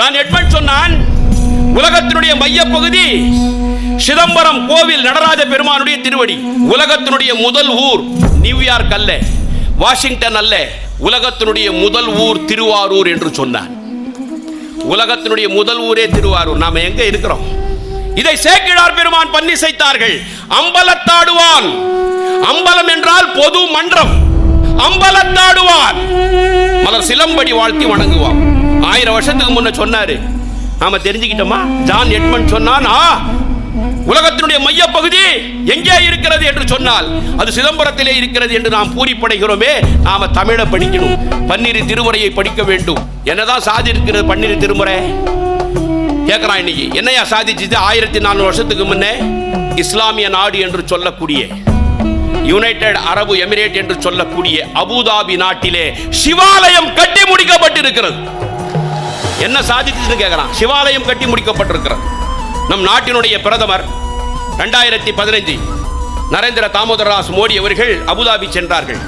நான் எட்மன் சொன்னான் உலகத்தினுடைய மையப்பகுதி சிதம்பரம் கோவில் நடராஜ பெருமானுடைய திருவடி. உலகத்தினுடைய முதல் ஊர் நியூயார்க் அல்ல வாஷிங்டன் அல்ல உலகத்தினுடைய முதல் ஊர் திருவாரூர் என்று சொன்னான். உலகத்தினுடைய முதல் ஊரே திருவாரூர் நாம எங்க இருக்கிறோம்? இதை சேக்கிழார் பெருமான் பன்னிசைத்தார்கள் அம்பலத்தாடுவான். அம்பலம் என்றால் பொது மன்றம். அம்பலத்தாடுவான். மலர் சிலம்படி வாழ்த்தி வணங்குவான். ஆயிரம் வருஷத்துக்கு முன்ன சொன்னாரு. நாம தெரிஞ்சுக்கிட்டோமா? ஜான் எட்மன் சொன்னான் ஆ உலகத்தினுடைய மையப்பகுதி எங்கே இருக்கிறது? என்று சொன்னால் அது சிதம்பரத்திலே இருக்கிறது என்று நாம் பூரிப்படைகிறோமே நாம தமிழை படிக்கணும். பன்னிரு திருமுறையை படிக்க வேண்டும். என்னதான் சாதி இருக்கிறது பன்னிரு திருமுறை? கேட்கிறான் இன்னைக்கு. என்னையா சாதிச்சது ஆயிரத்தி நானூறு வருஷத்துக்கு முன்னே? இஸ்லாமிய நாடு என்று சொல்லக்கூடிய யுனைடெட் அரபு எமிரேட் என்று சொல்லக்கூடிய அபுதாபி நாட்டிலே சிவாலயம் கட்டி முடிக்கப்பட்டிருக்கிறது. என்ன சாதிச்சுன்னு கேட்கலாம் சிவாலயம் கட்டி முடிக்கப்பட்டிருக்கிறது. நம் நாட்டினுடைய பிரதமர் ரெண்டாயிரத்தி பதினைஞ்சு நரேந்திர தாமோதரராஸ் மோடி அவர்கள் அபுதாபி சென்றார்கள்.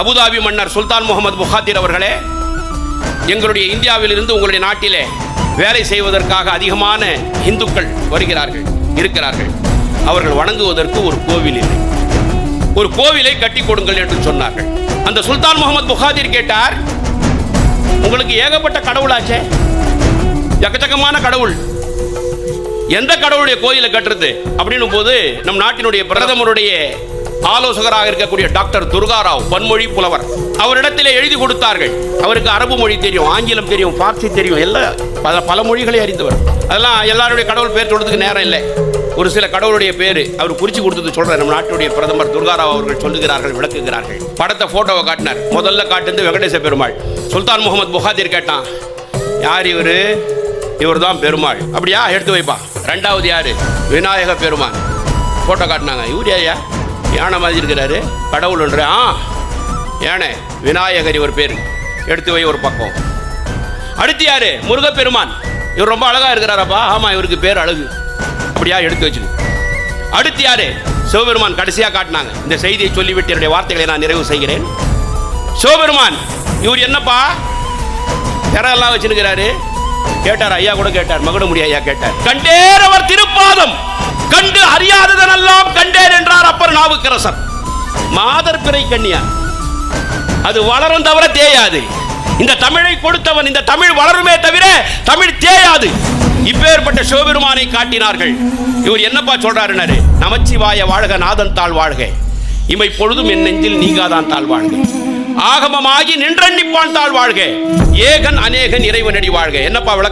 அபுதாபி மன்னர் சுல்தான் முகமது புகாத்திர் அவர்களே எங்களுடைய இந்தியாவிலிருந்து உங்களுடைய நாட்டிலே வேலை செய்வதற்காக அதிகமான இந்துக்கள் வருகிறார்கள் இருக்கிறார்கள். அவர்கள் வணங்குவதற்கு ஒரு கோவில் இல்லை. ஒரு கோவிலை கட்டி கொடுங்கள் என்று சொன்னார்கள். அந்த சுல்தான் முகமது புகாதிர் கேட்டார் உங்களுக்கு ஏகப்பட்ட கடவுளாச்சே. எக்கச்சக்கமான கடவுள். எந்த கடவுளுடைய கோயிலை கட்டுறது? அப்படின்னும் போது நம் நாட்டினுடைய பிரதமருடைய ஆலோசகராக இருக்கக்கூடிய டாக்டர் துர்காராவ் பன்மொழி புலவர் அவரிடத்திலே எழுதி கொடுத்தார்கள். அவருக்கு அரபு மொழி தெரியும் ஆங்கிலம் தெரியும் பார்சி தெரியும் எல்லாம் பல பல மொழிகளை அறிந்தவர். அதெல்லாம் எல்லாருடைய கடவுள் பேர் சொல்றதுக்கு நேரம் இல்லை. ஒரு சில கடவுளுடைய பேர் அவர் குறிச்சு கொடுத்தது சொல்ற நம்ம நாட்டுடைய பிரதமர் துர்காராவ் அவர்கள் சொல்லுகிறார்கள் விளக்குகிறார்கள். படத்தை போட்டோவை காட்டினார். முதல்ல காட்டுந்து வெங்கடேச பெருமாள். சுல்தான் முகமது புகாதிர் கேட்டான் யார் இவரு? இவர் தான் பெருமாள். அப்படியா? எடுத்து வைப்பா. ரெண்டாவது யார்? விநாயக பெருமான். ஃபோட்டோ காட்டினாங்க. இவர் ஐயா யானை மாதிரி இருக்கிறாரு. கடவுள்ன்ற ஆ யானை. விநாயகர் இவர் பேர். எடுத்து வை ஒரு பக்கம். அடுத்து யாரு? முருகப்பெருமான். இவர் ரொம்ப அழகா இருக்கிறாரப்பா. ஆமா இவருக்கு பேர் அழகு. அப்படியா? எடுத்து வச்சிரு. அடுத்து யாரு? சிவபெருமான். கடைசியாக காட்டினாங்க. இந்த செய்தியை சொல்லிவிட்டு என்னுடைய வார்த்தைகளை நான் நிறைவு செய்கிறேன். சிவபெருமான் இவர் என்னப்பா? திரையெல்லாம் வச்சிருக்கிறாரு கேட்டார் ஐயா கூட கேட்டார் மகுடமுடி ஐயா கேட்டார். கண்டேர் அவர் திருப்பாதம். கண்டு அறியாததனெல்லாம் கண்டேன் என்றார் அப்பர் நாவுக்கரசர். மாதர் பிறை கண்ணியா. அது வளரும் தவிர தேயாது. இந்த தமிழை கொடுத்தவன் இந்த தமிழ் வளருமே தவிர தமிழ் தேயாது. இப்பேற்பட்ட சிவபெருமானை காட்டினார்கள். இவர் என்னப்பா சொல்றாருனாரு நமச்சிவாய வாழ்க நாதன் தாழ் வாழ்க. இமை பொழுதும் என் நெஞ்சில் நீங்காதான் தாழ் வாழ்க. ஆகமமாகி நின்றன்னிப்பான் தாழ் வாழ்க. ஏகன் அநேகன் இறைவனடி வாழ்க. என்னப்பா விளக்க